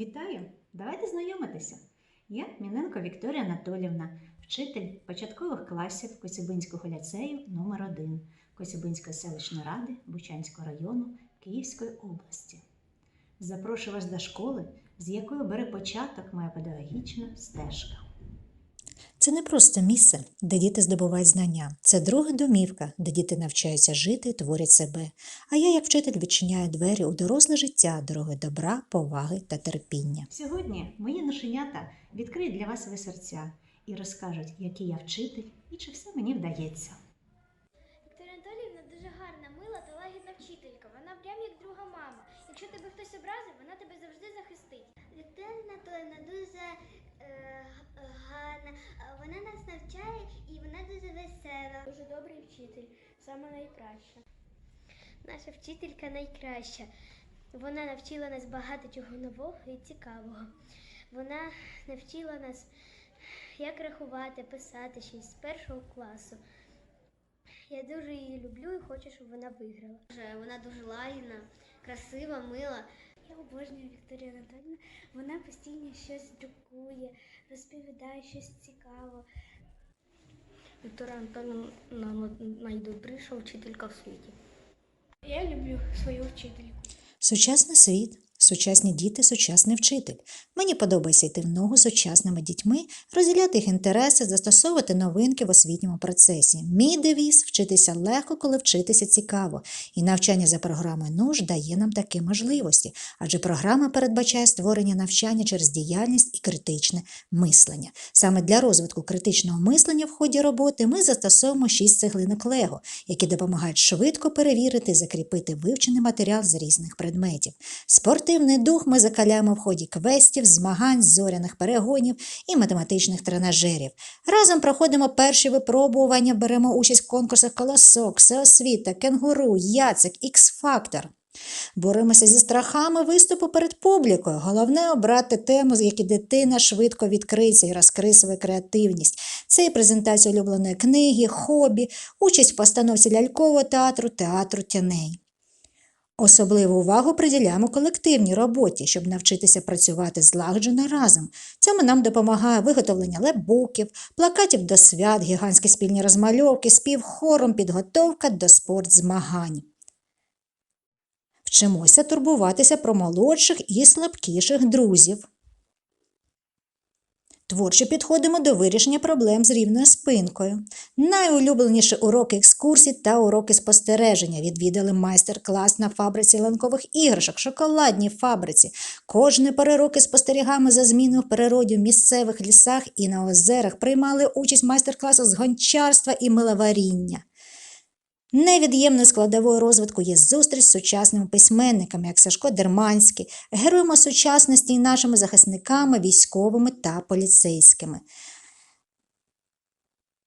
Вітаю! Давайте знайомитися. Я Міненко Вікторія Анатолівна, вчитель початкових класів Косібинського ліцею номер 1 Косібинської селищної ради Бучанського району Київської області. Запрошую вас до школи, з якої бере початок моя педагогічна стежка. Це не просто місце, де діти здобувають знання. Це друга домівка, де діти навчаються жити і творять себе. А я, як вчитель, відчиняю двері у доросле життя, дороги добра, поваги та терпіння. Сьогодні мої ношенята відкриють для вас свої серця і розкажуть, який я вчитель і чи все мені вдається. Вікторія Анатоліївна дуже гарна, мила та лагідна вчителька. Вона прям як друга мама. Якщо тебе хтось образив, вона тебе завжди захистить. Вікторія Анатоліївна дуже гарна. Вона нас навчає і вона дуже весела. Дуже добрий вчитель, саме найкраща. Наша вчителька найкраща. Вона навчила нас багато чого нового і цікавого. Вона навчила нас, як рахувати, писати ще з першого класу. Я дуже її люблю і хочу, щоб вона виграла. Вона дуже лагідна, красива, мила. Я обожнюю Вікторію Анатольовну. Вона постійно щось друкує, розповідає щось цікаве. Вікторія Анатольовна найдобріша вчителька в світі. Я люблю свою вчительку. Сучасний світ, сучасні діти, сучасний вчитель. Мені подобається йти в ногу з сучасними дітьми, розділяти їх інтереси, застосовувати новинки в освітньому процесі. Мій девіз вчитися легко, коли вчитися цікаво. І навчання за програмою НУШ дає нам такі можливості, адже програма передбачає створення навчання через діяльність і критичне мислення. Саме для розвитку критичного мислення в ході роботи ми застосовуємо шість цеглинок Лего, які допомагають швидко перевірити і закріпити вивчений матеріал з різних предметів. Спортивний дух ми закаляємо в ході квестів, змагань, зоряних перегонів і математичних тренажерів. Разом проходимо перші випробування, беремо участь в конкурсах колосок, всеосвіта, кенгуру, яцик, ікс-фактор. Боремося зі страхами виступу перед публікою. Головне обрати тему, з якій дитина швидко відкриється і розкриє свою креативність. Це і презентація улюбленої книги, хобі, участь в постановці лялькового театру, театру тіней. Особливу увагу приділяємо колективній роботі, щоб навчитися працювати злагоджено разом. Цьому нам допомагає виготовлення лепбуків, плакатів до свят, гігантські спільні розмальовки, спів хором, підготовка до спортзмагань. Вчимося турбуватися про молодших і слабкіших друзів. Творчо підходимо до вирішення проблем з рівною спинкою. Найулюбленіші уроки екскурсій та уроки спостереження відвідали майстер-клас на фабриці ланкових іграшок, шоколадній фабриці. Кожні перероки спостерігаємо за зміною в природі в місцевих лісах і на озерах, приймали участь майстер-класах з гончарства і миловаріння. Невід'ємною складовою розвитку є зустріч з сучасними письменниками, як Сашко Дерманський, героями сучасності і нашими захисниками, військовими та поліцейськими.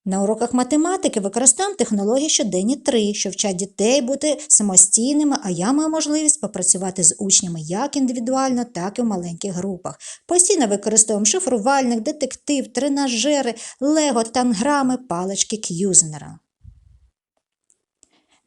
На уроках математики використовуємо технології щоденні 3, що вчать дітей бути самостійними, а я маю можливість попрацювати з учнями як індивідуально, так і в маленьких групах. Постійно використовуємо шифрувальник, детектив, тренажери, лего, танграми, палички К'юзенера.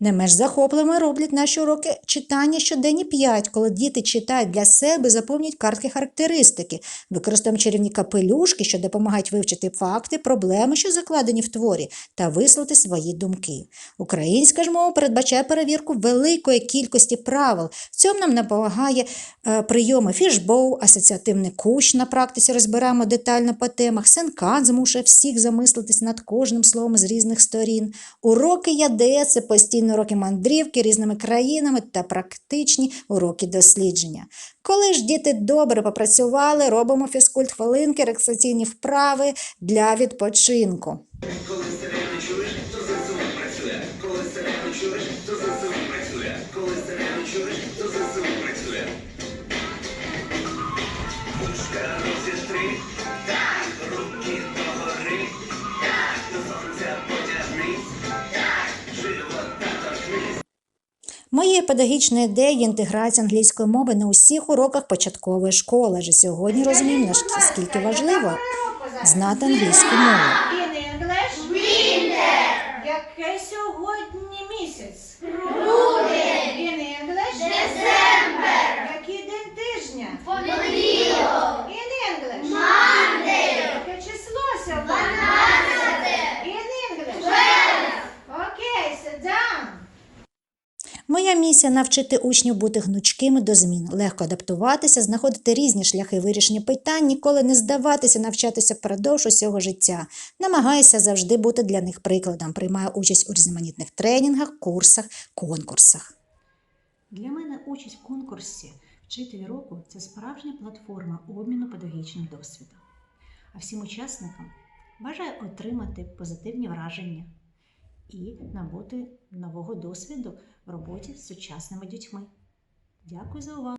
Не менш захопливими роблять наші уроки читання щоденні 5, коли діти читають для себе, заповнюють картки характеристики, використовуємо чарівні капелюшки, що допомагають вивчити факти, проблеми, що закладені в творі, та висловити свої думки. Українська ж мова передбачає перевірку великої кількості правил. В цьому нам допомагає е, прийоми фішбоу, асоціативний кущ на практиці розбираємо детально по темах, сенкан змушує всіх замислитись над кожним словом з різних сторін. Уроки ЯД – це постійні уроки мандрівки різними країнами та практичні уроки дослідження. Коли ж діти добре попрацювали, робимо фізкульт хвилинки, рексаційні вправи для відпочинку. Моєю педагогічною ідеєю інтеграція англійської мови на усіх уроках початкової школи. Адже сьогодні розуміємо, наскільки важливо знати англійську мову. Яке сьогодні місяць? Моя навчити учнів бути гнучкими до змін, легко адаптуватися, знаходити різні шляхи вирішення питань, ніколи не здаватися, навчатися впродовж усього життя. Намагаюся завжди бути для них прикладом, приймаю участь у різноманітних тренінгах, курсах, конкурсах. Для мене участь в конкурсі Вчитель року це справжня платформа обміну педагогічним досвідом. А всім учасникам бажаю отримати позитивні враження і набути нового досвіду в роботі з сучасними дітьми. Дякую за увагу!